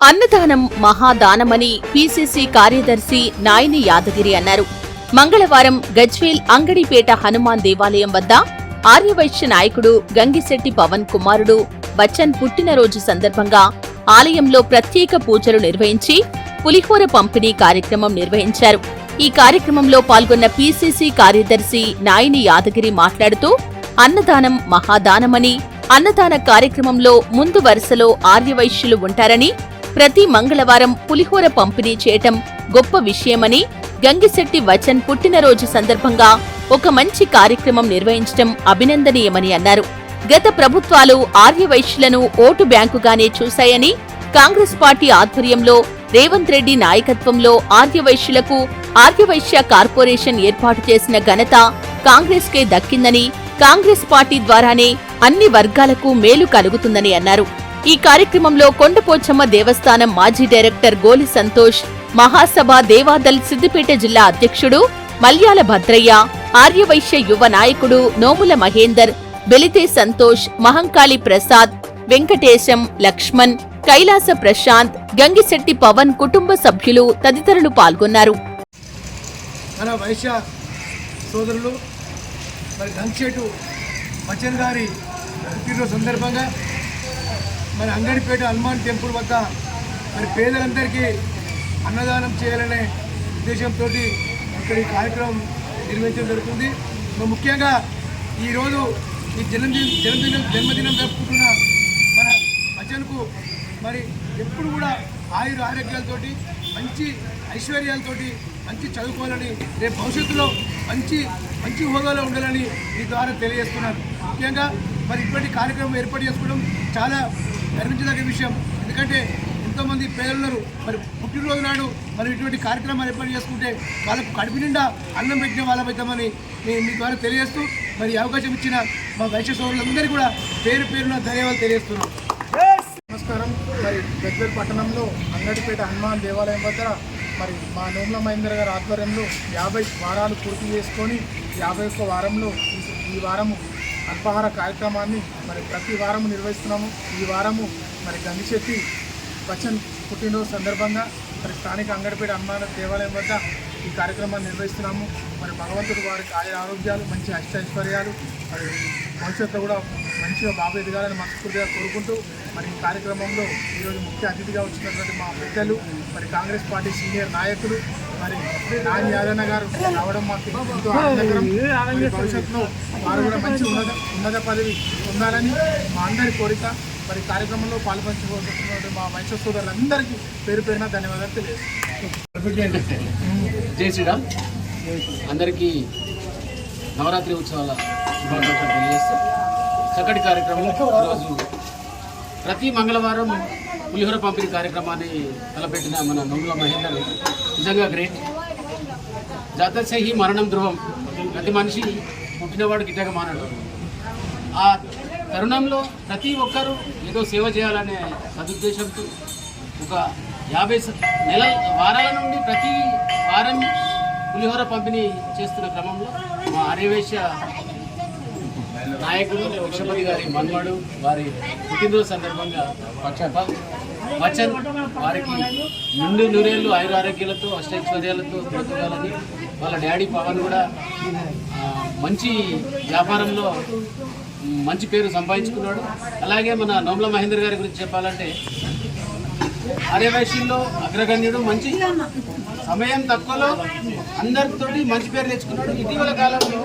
అన్నదానం మహాదానమని పిసిసి కార్యదర్శి నాయని యాదగిరి అన్నారు. మంగళవారం గజ్వేల్ అంగడిపేట హనుమాన్ దేవాలయం వద్ద ఆర్యవైశ్య నాయకుడు గంగిశెట్టి పవన్ కుమారుడు బచ్చన్ పుట్టినరోజు సందర్భంగా ఆలయంలో ప్రత్యేక పూజలు నిర్వహించి పులిహోర పంపిణీ కార్యక్రమం నిర్వహించారు. ఈ కార్యక్రమంలో పాల్గొన్న పిసిసి కార్యదర్శి నాయని యాదగిరి మాట్లాడుతూ అన్నదానం మహాదానమని అన్నదాన కార్యక్రమంలో ముందు వరుసలో ఆర్యవైశ్యులు ఉంటారని ప్రతి మంగళవారం పులిహోర పంపిణీ చేయటం గొప్ప విషయమని గంగిశెట్టి వచన్ పుట్టినరోజు సందర్భంగా ఒక మంచి కార్యక్రమం నిర్వహించటం అభినందనీయమని అన్నారు. గత ప్రభుత్వాలు ఆర్యవైశ్యులను ఓటు బ్యాంకుగానే చూశాయని కాంగ్రెస్ పార్టీ ఆధ్వర్యంలో రేవంత్ రెడ్డి నాయకత్వంలో ఆర్యవైశ్యులకు ఆర్యవైశ్య కార్పొరేషన్ ఏర్పాటు చేసిన ఘనత కాంగ్రెస్కే దక్కిందని కాంగ్రెస్ పార్టీ ద్వారానే అన్ని వర్గాలకు మేలు కలుగుతుందని అన్నారు. ఈ కార్యక్రమంలో కొండపోచమ్మ దేవస్థానం మాజీ డైరెక్టర్ గోలి సంతోష్ మహాసభ దేవాదల్ సిద్దిపేట జిల్లా అధ్యక్షుడు మల్యాల భద్రయ్య ఆర్యవైశ్య యువ నాయకుడు నోముల మహేందర్ బెలితే సంతోష్ మహంకాళి ప్రసాద్ వెంకటేశం లక్ష్మణ్ కైలాస ప్రశాంత్ గంగిశెట్టి పవన్ కుటుంబ సభ్యులు తదితరులు పాల్గొన్నారు. మన వైశ్య సోదరులు మరి గారి సందర్భంగా మరి అంగడిపేట హనుమాన్ టెంపుల్ వద్ద మరి పేదలందరికీ అన్నదానం చేయాలనే ఉద్దేశంతో ఇక్కడ ఈ కార్యక్రమం నిర్వహించడం జరుగుతుంది. ముఖ్యంగా ఈరోజు ఈ జన్మదిన జన్మదినం జన్మదినం జరుపుకుంటున్న మన ప్రజలకు మరి ఎప్పుడు కూడా ఆయుర ఆరోగ్యాలతోటి మంచి ఐశ్వర్యాలతోటి మంచి చదువుకోవాలని రేపు భవిష్యత్తులో మంచి మంచి హోదాలో ఉండాలని ఈ ద్వారా తెలియజేస్తున్నాను. ముఖ్యంగా మరి ఇటువంటి కార్యక్రమం ఏర్పాటు చేసుకోవడం చాలా గర్వించదగ్గ విషయం. ఎందుకంటే ఎంతోమంది పేదలున్నారు. మరి పుట్టినరోజు నాడు మరి ఇటువంటి కార్యక్రమాలు ఏర్పాటు చేసుకుంటే వాళ్ళకు కడుపు నిండా అన్నం పెట్టిన వాళ్ళమవుతామని నేను మీ ద్వారా తెలియజేస్తూ మరి అవకాశం ఇచ్చిన మా వైశ్య సోదరులందరికీ కూడా పేరు పేరున ధన్యవాదాలు తెలియజేస్తున్నాం. నమస్కారం. మరి గజ్వేల్ పట్టణంలో అంగడిపేట హనుమాన్ దేవాలయం వద్ద మరి మా నోముల మహేందర్ గారి ఆధ్వర్యంలో యాభై వారాలు పూర్తి చేసుకొని యాభై ఒక్క వారంలో ఈ వారము అల్పాహార కార్యక్రమాన్ని మరి ప్రతి వారము నిర్వహిస్తున్నాము. ఈ వారము మరి గంగిశెట్టి బచ్చన్ పుట్టినరోజు సందర్భంగా మరి స్థానిక అంగడిపేట హనుమాన దేవాలయం వద్ద ఈ కార్యక్రమాన్ని నిర్వహిస్తున్నాము. మరి భగవంతుడు వారికి ఆయన ఆరోగ్యాలు మంచి అష్టైశ్వర్యాలు మరి భవిష్యత్తులో కూడా మంచిగా బాబు ఎదగాలని మనస్ఫూర్తిగా కోరుకుంటూ మరి ఈ కార్యక్రమంలో ఈరోజు ముఖ్య అతిథిగా వచ్చినటువంటి మా పెద్దలు మరి కాంగ్రెస్ పార్టీ సీనియర్ నాయకులు మరి నాని యాదన్న గారు రావడం మాకు ఎంతో ఆనందకరం. భవిష్యత్తులో వారు కూడా మంచి ఉన్నత ఉన్నత పదవి పొందాలని మా అందరి కోరిక. మరి కార్యక్రమంలో పాల్పంచుకోబోతున్నటువంటి మా వైశ్య సోదరులందరికీ పేరు పేరున ధన్యవాదాలు తెలియజేస్తాను జై శ్రీరామ్. అందరికీ నవరాత్రి ఉత్సవాల శుభాకాంక్షలు తెలియజేస్తూ చక్కటి కార్యక్రమం ఈరోజు ప్రతి మంగళవారం పులిహోర పంపిణీ కార్యక్రమాన్ని తలపెట్టిన మన నోముల మహేందర్. నిజంగా గ్రేట్. జాతశహి మరణం ధ్రువం. ప్రతి మనిషి పుట్టినవాడు గిట్టగా మానడు ఆ తరుణంలో ప్రతి ఒక్కరూ ఏదో సేవ చేయాలనే సదుద్దేశంతో ఒక యాభై నెల వారాల నుండి ప్రతి వారం పులిహోర పంపిణీ చేస్తున్న క్రమంలో మా ఆర్యవేశ్య నాయకుడు లక్ష్మణి గారి మన్మడు వారి పుట్టినరోజు సందర్భంగా పక్ష- వచన్ వారికి నిండు నూరేళ్ళు ఆయుర ఆరోగ్యాలతో అష్టైశ్వర్యాలతో బ్రతకాలని వాళ్ళ డాడీ పవన్ కూడా మంచి వ్యాపారంలో మంచి పేరు సంపాదించుకున్నాడు. అలాగే మన నోముల మహేందర్ గారి గురించి చెప్పాలంటే ఆర్యవైశ్యంలో అగ్రగణ్యుడు మంచి సమయం తక్కువలో అందరితోటి మంచి పేరు తెచ్చుకున్నాడు. ఇటీవల కాలంలో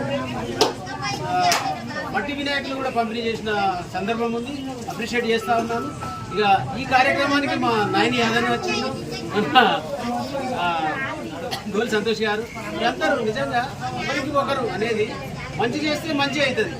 వినాయకులు కూడా పంపిణీ చేసిన సందర్భం ఉంది. అప్రిషియేట్ చేస్తా ఉన్నాను. ఇక ఈ కార్యక్రమానికి మా నాయని యాదవ్ వచ్చింది. మన గోల్ సంతోష్ గారు. అందరూ నిజంగా ఒకరికి ఒకరు అనేది మంచి చేస్తే మంచి అవుతుంది.